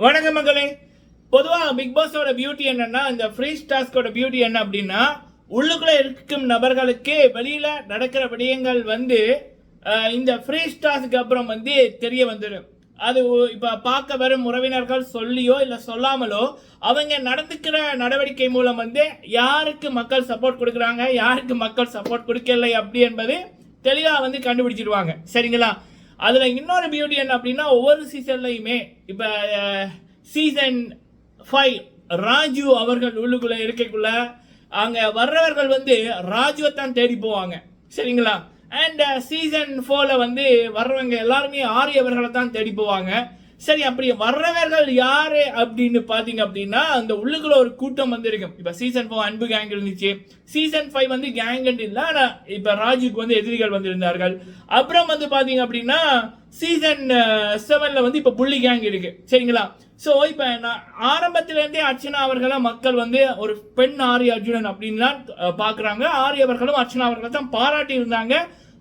வணக்கம் மக்களே. பொதுவாக பிக் பாஸோட பியூட்டி என்னன்னா இந்த ஃப்ரீ டாஸ்கோட பியூட்டி என்ன அப்படின்னா உள்ளுக்குள்ளே இருக்கும் நபர்களுக்கே வெளியில் நடக்கிற விடயங்கள் வந்து இந்த ஃப்ரீ ஸ்டாஸ்க்கு அப்புறம் வந்து தெரிய வந்துடும் அது இப்போ பார்க்க வரும் உறவினர்கள் சொல்லியோ இல்லை சொல்லாமலோ அவங்க நடந்துக்கிற நடவடிக்கை மூலம் வந்து யாருக்கு மக்கள் சப்போர்ட் கொடுக்குறாங்க யாருக்கு மக்கள் சப்போர்ட் கொடுக்கலை அப்படி என்பது தெளிவாக வந்து கண்டுபிடிச்சிடுவாங்க சரிங்களா? அதில் இன்னொரு பியூட்டி என்ன அப்படின்னா ஒவ்வொரு சீசன்லையுமே இப்போ சீசன் ஃபைவ் ராஜு அவர்கள் உள்ளுக்குள்ளே இருக்கைக்குள்ள அங்கே வர்றவர்கள் வந்து ராஜுவை தான் தேடி போவாங்க. சரிங்களா? அண்ட் சீசன் ஃபோரில் வந்து வர்றவங்க எல்லாருமே ஆரியவர்களை தான் தேடி போவாங்க. சரி அப்படி வர்றவர்கள் யாரு அப்படின்னு பாத்தீங்க அப்படின்னா அந்த உள்ளுக்குள்ள ஒரு கூட்டம் வந்து இருக்கும். இப்ப சீசன் ஃபோர் அன்பு கேங் இருந்துச்சு. சீசன் ஃபைவ் வந்து கேங் இல்ல ஆனா இப்ப ராஜுக்கு வந்து எதிரிகள் வந்திருந்தார்கள். அப்புறம் வந்து பாத்தீங்க அப்படின்னா சீசன் செவன்ல வந்து இப்ப புள்ளி கேங் இருக்கு. சரிங்களா? ஸோ இப்ப நான் ஆரம்பத்துல இருந்தே அர்ச்சனா அவர்களை மக்கள் வந்து ஒரு பெண் ஆரி அர்ஜுனன் அப்படின்னு தான் பாக்குறாங்க ஆரி அவர்களும் அர்ச்சனா அவர்களை தான் பாராட்டி இருந்தாங்க.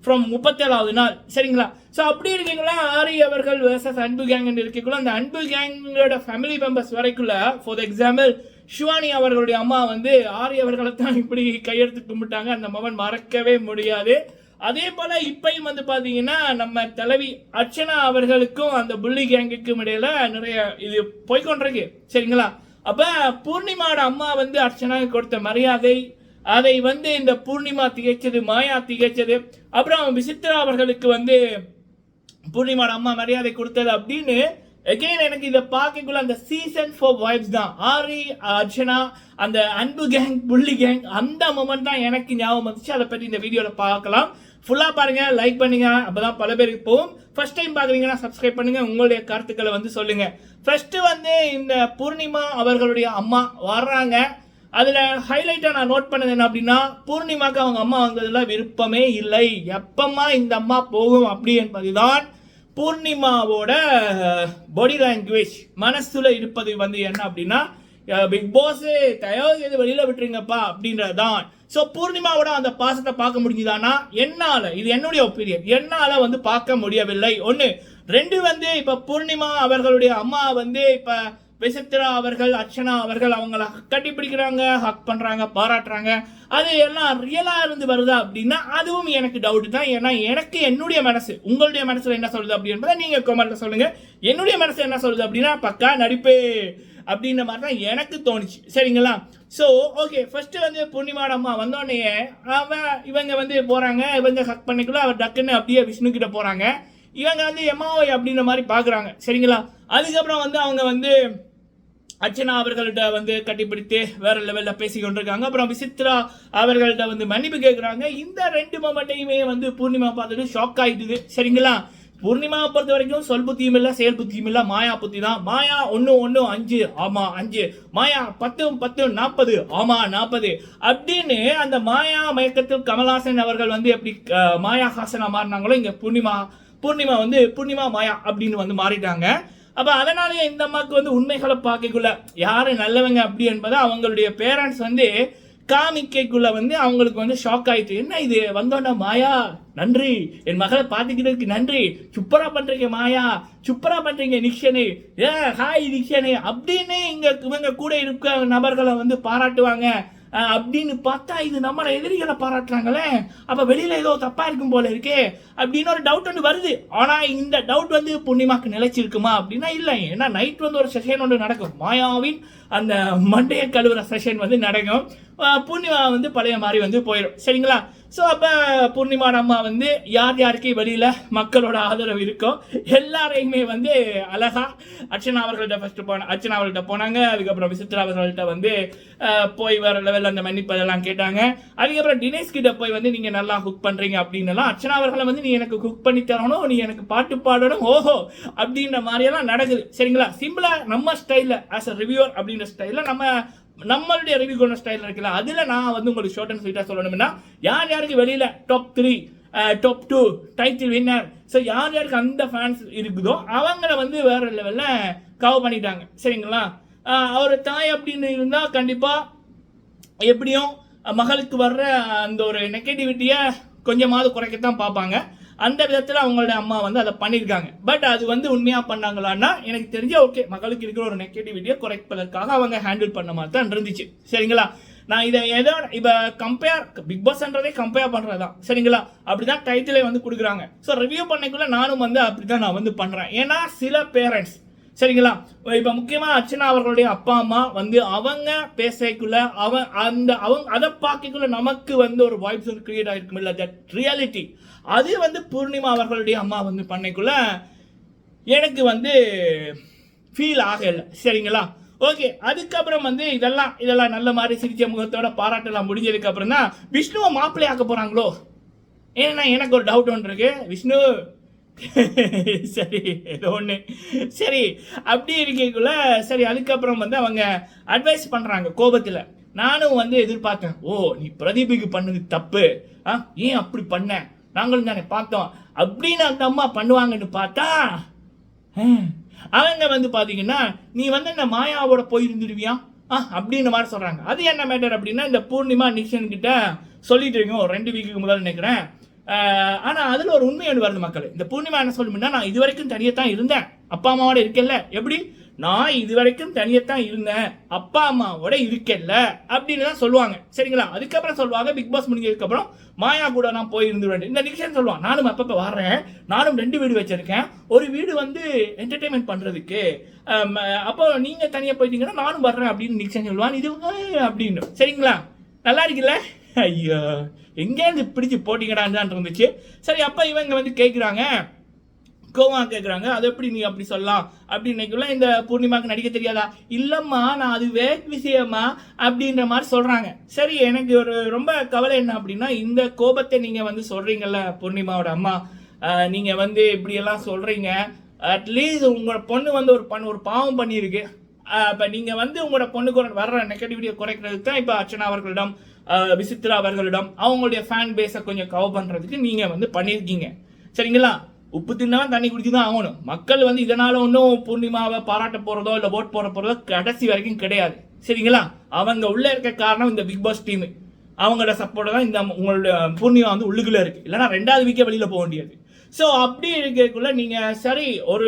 ஃப்ரம் முப்பத்தேழாவது நாள். சரிங்களா? ஸோ அப்படி இருக்கீங்களா? ஆரி அவர்கள் வேர்சஸ் அன்பு கேங் இருக்கக்குள்ள அந்த அன்பு கேங்கோட ஃபேமிலி மெம்பர்ஸ் வரைக்குள்ள ஃபார் எக்ஸாம்பிள் ஷிவானி அவர்களுடைய அம்மா வந்து ஆரி அவர்களை தான் இப்படி கையெடுத்து கும்பிட்டாங்க. அந்த மகன் மறக்கவே முடியாது. அதே போல் இப்பையும் வந்து பார்த்தீங்கன்னா நம்ம தலைவி அர்ச்சனா அவர்களுக்கும் அந்த புள்ளி கேங்குக்கும் இடையில நிறைய இது போய்கொண்டிருக்கு சரிங்களா? அப்போ பூர்ணிமாவோட அம்மா வந்து அர்ச்சனாவுக்கு கொடுத்த மரியாதை அதை வந்து இந்த பூர்ணிமா திகைச்சது மாயா திகைச்சது. அப்புறம் விசித்ரா அவர்களுக்கு வந்து பூர்ணிமாவோட அம்மா மரியாதை கொடுத்தது அப்படின்னு எகெயின் எனக்கு இதை பார்க்கக்குள்ள அந்த சீசன் ஃபோர் வைப்ஸ் தான். ஆரி அர்ச்சனா அந்த அன்பு கேங் புள்ளி கேங் அந்த மொமெண்ட் தான் எனக்கு ஞாபகம் வந்துச்சு. அதை பற்றி இந்த வீடியோவில் பார்க்கலாம். ஃபுல்லாக பாருங்க லைக் பண்ணுங்க. அப்பதான் பல பேருக்கு போகும். ஃபர்ஸ்ட் டைம் பார்க்குறீங்கன்னா சப்ஸ்கிரைப் பண்ணுங்க. உங்களுடைய கருத்துக்களை வந்து சொல்லுங்க. ஃபர்ஸ்ட் வந்து இந்த பூர்ணிமா அவர்களுடைய அம்மா வர்றாங்க. அதில் ஹைலைட்டாக நான் நோட் பண்ணது என்ன அப்படின்னா பூர்ணிமாக்கு அவங்க அம்மா வந்ததுல விருப்பமே இல்லை. எப்பம்மா இந்த அம்மா போகும் அப்படி என்பதுதான் பூர்ணிமாவோட பாடி லாங்குவேஜ் மனசுல இருப்பது வந்து என்ன அப்படின்னா பிக் பாஸ் தயவு செய்து வெளியில விட்டுருங்கப்பா அப்படின்றதுதான். ஸோ பூர்ணிமாவோட அந்த பாசத்தை பார்க்க முடிஞ்சுதானா? என்னால் இது என்னுடைய ஒப்பீனியன் என்னால் வந்து பார்க்க முடியவில்லை. ஒன்று ரெண்டு வந்து இப்போ பூர்ணிமா அவர்களுடைய அம்மா வந்து இப்போ விசித்ரா அவர்கள் அர்ச்சனா அவர்கள் அவங்கள கட்டி பிடிக்கிறாங்க ஹக் பண்ணுறாங்க பாராட்டுறாங்க. அது எல்லாம் ரியலாக இருந்து வருதா அப்படின்னா அதுவும் எனக்கு டவுட் தான். ஏன்னா எனக்கு என்னுடைய மனசு உங்களுடைய மனசில் என்ன சொல்லுது அப்படின்றத நீங்கள் நீங்க சொல்லுங்கள் என்னுடைய மனசு என்ன சொல்லுது அப்படின்னா பக்கா நடிப்பு அப்படின்ற மாதிரி தான் எனக்கு தோணுச்சு. சரிங்களா? ஸோ ஓகே ஃபஸ்ட்டு வந்து பூர்ணிமாட அம்மா வந்தோடனே அவன் இவங்க வந்து போகிறாங்க இவங்க ஹக் பண்ணிக்குள்ள அவர் டக்குன்னு அப்படியே விஷ்ணு கிட்ட இவங்க வந்து எம்மாவை அப்படின்ற மாதிரி பார்க்குறாங்க. சரிங்களா? அதுக்கப்புறம் வந்து அவங்க வந்து அர்ச்சனா அவர்கள்ட்ட வந்து கட்டிப்பிடித்து வேற லெவலில் பேசி கொண்டிருக்காங்க. அப்புறம் விசித்ரா அவர்கள்ட்ட வந்து மன்னிப்பு கேட்குறாங்க இந்த ரெண்டு மொமெண்ட்டையுமே வந்து பூர்ணிமா பார்த்துட்டு ஷாக் ஆயிடுது சரிங்களா? பூர்ணிமா பொறுத்த வரைக்கும் சொல் புத்தியும் இல்லை செயல் புத்தியும் இல்லை. மாயா புத்தி தான். மாயா ஒன்று ஒன்று அஞ்சு. ஆமா அஞ்சு. மாயா பத்து பத்து நாற்பது ஆமா நாற்பது அப்படின்னு அந்த மாயா மயக்கத்தில் கமல்ஹாசன் அவர்கள் வந்து எப்படி மாயா ஹாசனா மாறினாங்களோ இங்கே பூர்ணிமா பூர்ணிமா வந்து பூர்ணிமா மாயா அப்படின்னு வந்து மாறிட்டாங்க. அப்போ அதனாலேயே இந்த அம்மாவுக்கு வந்து உண்மைகளை பார்க்கக்குள்ள யார் நல்லவங்க அப்படி என்பதை அவங்களுடைய பேரண்ட்ஸ் வந்து காமிக்கைக்குள்ள வந்து அவங்களுக்கு வந்து ஷாக் ஆயிட்டு என்ன இது? வந்தோன்னா மாயா நன்றி. என் மகளை பார்த்துக்கிறதுக்கு நன்றி. சுப்பரா பண்ணுறீங்க மாயா. சுப்பரா பண்ணுறீங்க நிக்ஷனு. ஏ ஹாய் நிக்ஷனு. அப்படின்னு இங்கே இவங்க கூட இருக்க நபர்களை வந்து பாராட்டுவாங்க. அப்படின்னு பார்த்தா இது நம்மளை எதிரிகளை பாராட்டுறாங்களே. அப்போ வெளியில் ஏதோ தப்பாக இருக்கும் போல இருக்கே. அப்படின்னு ஒரு டவுட் ஒன்று வருது. ஆனால் இந்த டவுட் வந்து புண்ணியமாக்கு நிலைச்சிருக்குமா அப்படின்னா இல்லை. ஏன்னா நைட் வந்து ஒரு செஷன் ஒன்று நடக்கும். மாயாவின் அந்த மண்டைய கழுவுற செஷன் வந்து நடக்கும். பூர்ணிமா வந்து பழைய மாதிரி வந்து போயிடும் சரிங்களா? ஸோ அப்போ பூர்ணிமா அம்மா வந்து யார் யாருக்கு வெளியில் மக்களோட ஆதரவு இருக்கோ எல்லாரையுமே வந்து அழகா அர்ச்சனா அவர்கள்ட்ட ஃபஸ்ட்டு போன அர்ச்சனா அவர்கள்ட்ட போனாங்க. அதுக்கப்புறம் விசித்ரா அவர்கள்ட்ட வந்து போய் வர லெவலில் அந்த மன்னிப்பு அதெல்லாம் கேட்டாங்க. அதுக்கப்புறம் தினேஷ் கிட்ட போய் வந்து நீங்கள் நல்லா குக் பண்ணுறீங்க அப்படின்னு எல்லாம் அர்ச்சனா அவர்களை வந்து நீ எனக்கு குக் பண்ணி தரணும் நீ எனக்கு பாட்டு பாடணும் ஓஹோ அப்படின்ற மாதிரியெல்லாம் நடக்குது. சரிங்களா? சிம்பிளாக நம்ம ஸ்டைலில் ஆஸ் அ ரிவ்யூவர் அப்படின்ற ஸ்டைலில் நம்ம நம்மளுடைய ரிவ்யூ கொண்ட ஸ்டைல் இருக்குல்ல அதில் நான் வந்து உங்களுக்கு ஷார்ட் அண்ட் ஸ்வீட்டாக சொல்லணும்னா யார் யாருக்கு வெளியில் top three top two title winner so யார் யாருக்கு அந்த ஃபேன்ஸ் இருக்குதோ அவங்கள வந்து வேற லெவலில் கவர் பண்ணிட்டாங்க. சரிங்களா? அவர் தாய் அப்படின்னு இருந்தால் கண்டிப்பாக எப்படியும் மகளுக்கு வர்ற அந்த ஒரு நெகட்டிவிட்டியை கொஞ்சமாவது குறைக்கத்தான் பார்ப்பாங்க. அந்த விதத்தில் அவங்களுடைய அம்மா வந்து அதை பண்ணியிருக்காங்க. பட் அது வந்து உண்மையாக பண்ணாங்களான்னா எனக்கு தெரிஞ்ச ஓகே மகளுக்கு இருக்கிற ஒரு நெகட்டிவிட்டியை குறைப்பதற்காக அவங்க ஹேண்டில் பண்ண மாதிரி தான் இருந்துச்சு. சரிங்களா? நான் இதை ஏதோ இப்போ கம்பேர் பிக் பாஸ்ன்றதே கம்பேர் பண்ணுறது தான் சரிங்களா? அப்படிதான் டைட்டிலே வந்து கொடுக்குறாங்க. ஸோ ரிவ்யூ பண்ணக்குள்ளே நானும் வந்து அப்படி தான் நான் வந்து பண்ணுறேன் ஏன்னா சில பேரண்ட்ஸ் சரிங்களா? இப்போ முக்கியமாக அர்ச்சனா அவர்களுடைய அப்பா அம்மா வந்து அவங்க பேசக்குள்ள அவன் அந்த அவங்க அதை பார்க்கக்குள்ள நமக்கு வந்து ஒரு வாய்ஸ் வந்து கிரியேட் ஆகிருக்கும் இல்லை தட் ரியாலிட்டி அது வந்து பூர்ணிமா அவர்களுடைய அம்மா வந்து பண்ணக்குள்ள எனக்கு வந்து ஃபீல் ஆகலை. சரிங்களா? ஓகே அதுக்கப்புறம் வந்து இதெல்லாம் இதெல்லாம் நல்ல மாதிரி சிரிச்ச முகத்தோட பாராட்டெல்லாம் முடிஞ்சதுக்கப்புறம் தான் விஷ்ணுவை மாப்பிள்ளை ஆக்க போகிறாங்களோ ஏன்னா எனக்கு ஒரு டவுட் ஒன்று இருக்குது விஷ்ணு சரி ஏதோ ஒன்று சரி அப்படி இருக்கக்குள்ள சரி அதுக்கப்புறம் வந்து அவங்க அட்வைஸ் பண்ணுறாங்க கோபத்தில். நானும் வந்து எதிர்பார்த்தேன் ஓ நீ பிரதீபுக்கு பண்ணது தப்பு. ஆ ஏன் அப்படி பண்ண? நாங்களும் தானே பார்த்தோம். அப்படின்னு அந்த அம்மா பண்ணுவாங்கன்னு பார்த்தா அவங்க வந்து பார்த்தீங்கன்னா நீ வந்து இந்த மாயாவோட போயிருந்துருவியா ஆ அப்படின்ற மாதிரி சொல்கிறாங்க அது என்ன மேட்டர் அப்படின்னா இந்த பூர்ணிமா நிக்ஷன் கிட்ட சொல்லிட்டு இருக்கோம் ரெண்டு வீக்குக்கு முதல்ல நினைக்கிறேன். ஆனால் அதில் ஒரு உண்மை ஒன்று வருது மக்கள். இந்த பூர்ணிமா என்ன சொல்லணும்னா நான் இது வரைக்கும் தனியாக தான் இருந்தேன். அப்பா அம்மாவோட இருக்கல எப்படி? நான் இது வரைக்கும் தனியாக தான் இருந்தேன். அப்பா அம்மாவோட இருக்கல அப்படின்னு தான் சொல்லுவாங்க. சரிங்களா? அதுக்கப்புறம் சொல்லுவாங்க பிக் பாஸ் முடிஞ்சதுக்கப்புறம் மாயா கூட நான் போய் இருந்துருவேன் இந்த நிகழ்ச்சி சொல்லுவான். நானும் அப்பப்போ வர்றேன். நானும் ரெண்டு வீடு வச்சுருக்கேன். ஒரு வீடு வந்து என்டர்டைன்மெண்ட் பண்ணுறதுக்கு அப்போ நீங்கள் தனியாக போயிட்டீங்கன்னா நானும் வர்றேன் அப்படின்னு நிகழ்ச்சி சொல்லுவான். இது அப்படின்னு. சரிங்களா? நல்லா இருக்குல்ல? ஐயோ எங்கேருந்து பிடிச்சி போட்டிங்கடான்னு இருந்துச்சு. சரி அப்போ இவங்க வந்து கேட்குறாங்க கோவா கேட்குறாங்க அது எப்படி நீ அப்படி சொல்லலாம்? அப்படி நினைக்கல இந்த பூர்ணிமாக்கு நடிக்க தெரியாதா? இல்லைம்மா நான் அது வேக் விஷயமா அப்படின்ற மாதிரி சொல்கிறாங்க சரி எனக்கு ஒரு ரொம்ப கவலை என்ன அப்படின்னா இந்த கோபத்தை நீங்கள் வந்து சொல்கிறீங்கல்ல பூர்ணிமாவோட அம்மா. நீங்கள் வந்து இப்படியெல்லாம் சொல்கிறீங்க அட்லீஸ்ட் உங்களோட பொண்ணு வந்து ஒரு பண்ண ஒரு பாவம் பண்ணியிருக்கு. இப்போ நீங்கள் வந்து உங்களோட பொண்ணுக்கு வர்ற நெகட்டிவிட்டியை குறைக்கிறதுக்கு தான் இப்போ அர்ச்சனா அவர்களிடம் விசித்ரா அவர்களிடம் அவங்களுடைய ஃபேன் பேஸை கொஞ்சம் கவர் பண்ணுறதுக்கு நீங்கள் வந்து பண்ணியிருக்கீங்க சரிங்களா? உப்பு தின்னவன் தண்ணி குடிச்சு தான் ஆகணும். மக்கள் வந்து இதனால் ஒன்றும் பூர்ணிமாவை பாராட்ட போகிறதோ இல்லை ஓட் போட போகிறதோ கடைசி வரைக்கும் கிடையாது. சரிங்களா? அவங்க உள்ளே இருக்க காரணம் இந்த பிக் பாஸ் டீமு அவங்களோட சப்போர்ட் தான் இந்த உங்களுடைய பூர்ணிமா வந்து உள்ளுக்குள்ளே இருக்குது இல்லைன்னா ரெண்டாவது வீக்கே வெளியில் போக வேண்டியது. ஸோ அப்படி இருக்கக்குள்ள நீங்கள் சரி ஒரு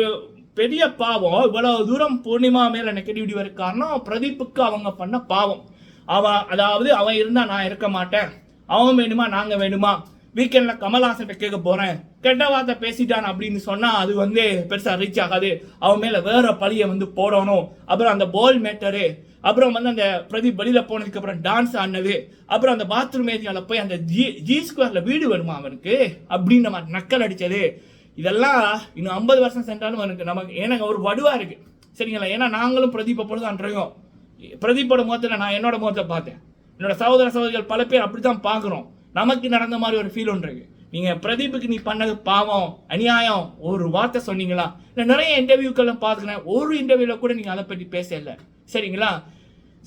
பெரிய பாவம் இவ்வளோ தூரம் பூர்ணிமா மேலே நெகட்டிவிட்டி வர காரணம் பிரதீப்புக்கு அவங்க பண்ண பாவம். அவன் அதாவது அவன் இருந்தால் நான் இருக்க மாட்டேன். அவன் வேணுமா நாங்கள் வேணுமா? வீக்கெண்டில் கமல்ஹாசன் கேட்க போகிறேன் கெட்ட வார்த்தை பேசிட்டான் அப்படின்னு சொன்னால் அது வந்து பெருசாக ரீச் ஆகாது. அவன் மேலே வேற பழியை வந்து போடணும். அப்புறம் அந்த போல் மேட்டரு அப்புறம் வந்து அந்த பிரதீப் வெளியில் போனதுக்கு அப்புறம் டான்ஸ் ஆடினது. அப்புறம் அந்த பாத்ரூம் ஏரியாவில் போய் அந்த ஜி ஜி ஸ்கொயரில் வீடு வருமா அவனுக்கு? அப்படின்னு நம்ம நக்கல் அடித்தது இதெல்லாம் இன்னும் ஐம்பது வருஷம் சென்றாலும் அவனுக்கு நமக்கு எனக்கு ஒரு வடுவாக இருக்குது சரிங்களா? ஏன்னா நாங்களும் பிரதீப்பை பொழுது அன்றையும். பிரதீப்போட முகத்தில் நான் என்னோட முகத்தை பார்த்தேன். என்னோட சகோதர சகோதரிகள் பல பேர் அப்படித்தான் பார்க்குறோம். நமக்கு நடந்த மாதிரி ஒரு ஃபீல் ஒன்று இருக்குது நீங்கள் பிரதீப்புக்கு நீ பண்ணது பாவம் அநியாயம் ஒரு வார்த்தை சொன்னீங்களா? நான் நிறைய இன்டர்வியூக்கெல்லாம் பார்த்துக்கிறேன். ஒரு இன்டர்வியூவில் கூட நீங்கள் அதை பற்றி பேசல. சரிங்களா?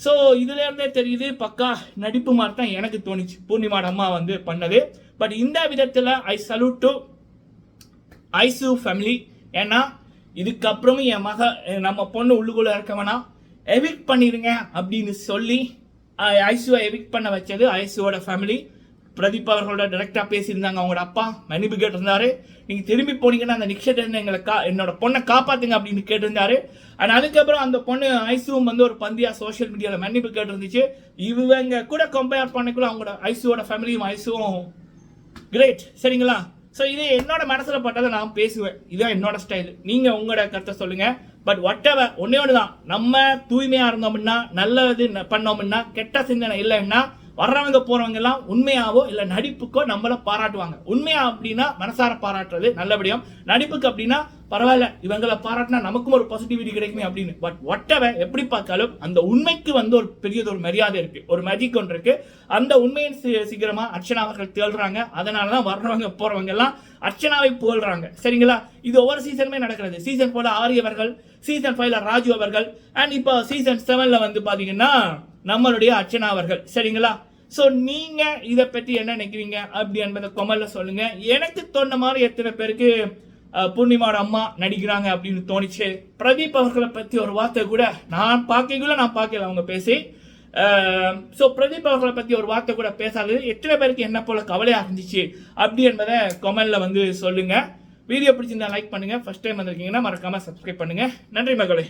ஸோ இதுலேருந்தே தெரியுது பக்கா நடிப்பு மாதிரி தான் எனக்கு தோணுச்சு. பூர்ணிமாட அம்மா வந்து பண்ணது. பட் இந்த விதத்தில் I salute to his family ஏன்னா இதுக்கப்புறமும் என் மக நம்ம பொண்ணு உள்ளுக்குள்ளே இருக்கவனா எவிக் பண்ணிடுங்க அப்படின்னு சொல்லி ஐசுவை எவிக் பண்ண வச்சது ஐசுவோட ஃபேமிலி பிரதீப் அவர்களோட டைரக்டாக பேசியிருந்தாங்க அவங்களோட அப்பா. மன்னிப்பு கேட்டிருந்தாரு. நீங்கள் திரும்பி போனீங்கன்னா அந்த நிக்ஷன் எங்களை கா என்னோட பொண்ணை காப்பாத்துங்க அப்படின்னு கேட்டிருந்தாரு. அண்ட் அதுக்கப்புறம் அந்த பொண்ணு ஐசுவும் வந்து ஒரு பந்தியாக சோஷியல் மீடியாவில் மன்னிப்பு கேட்டிருந்துச்சு. இவங்க கூட கம்பேர் பண்ணக்குள்ள அவங்களோட ஐசுவோட ஃபேமிலியும் ஐசுவும் கிரேட் சரிங்களா? ஸோ இது என்னோட மனசில் பட்டதை நான் பேசுவேன். இதுதான் என்னோட ஸ்டைல் நீங்கள் உங்களோட கருத்தை சொல்லுங்கள் பட் ஒட் ஒன்றே ஒன்னே ஒன்று தான் நம்ம தூய்மையாக இருந்தோம்னா நல்லது பண்ணோம்னா கெட்ட சிந்தனை இல்லைன்னா வர்றவங்க போறவங்க எல்லாம் உண்மையாவோ இல்ல நடிப்புக்கோ நம்மள பாராட்டுவாங்க. உண்மையா அப்படின்னா மனசார பாராட்டுறது நல்லபடியும் நடிப்புக்கு அப்படின்னா பரவாயில்ல இவங்களை பாராட்டினா நமக்கும் ஒரு பாசிட்டிவிட்டி கிடைக்குமே அப்படின்னு. பட் ஒட்டவை எப்படி பார்த்தாலும் அந்த உண்மைக்கு வந்து ஒரு பெரியது ஒரு மரியாதை இருக்கு. ஒரு மேஜிக் ஒன்று இருக்கு. அந்த உண்மையின் சீக்கிரமா அர்ச்சனா அவர்கள் தேடுறாங்க அதனால தான் வர்றவங்க போறவங்க எல்லாம் அர்ச்சனாவை புகழ்றாங்க. சரிங்களா? இது ஒவ்வொரு சீசனுமே நடக்கிறது. சீசன் போல ஆரியவர்கள் சீசன் ஃபைவ்ல ராஜு அவர்கள் அண்ட் இப்போ சீசன் செவன்ல வந்து பாத்தீங்கன்னா நம்மளுடைய அர்ச்சனா அவர்கள். சரிங்களா? ஸோ நீங்க இதை பற்றி என்ன நினைக்கிறீங்க? அப்படி என்பதை கொமல்ல சொல்லுங்க. எனக்கு தோணுன மாதிரி எத்தனை பேருக்கு பூர்ணிமாவோட அம்மா நடிக்கிறாங்க அப்படின்னு தோணுச்சு. பிரதீப் அவர்களை பத்தி ஒரு வார்த்தை கூட நான் பார்க்கக்குள்ள நான் பார்க்கல அவங்க பேசி. ஸோ பிரதீப் அவர்களை பற்றி ஒரு வார்த்தை கூட பேசாது எத்தனை பேருக்கு என்ன போல கவலையாக இருந்துச்சு அப்படி என்பதை கமெண்ட்ல வந்து சொல்லுங்க. வீடியோ பிடிச்சிருந்தா லைக் பண்ணுங்க. ஃபர்ஸ்ட் டைம் வந்திருக்கீங்கன்னா மறக்காம சப்ஸ்கிரைப் பண்ணுங்க. நன்றி மகளே.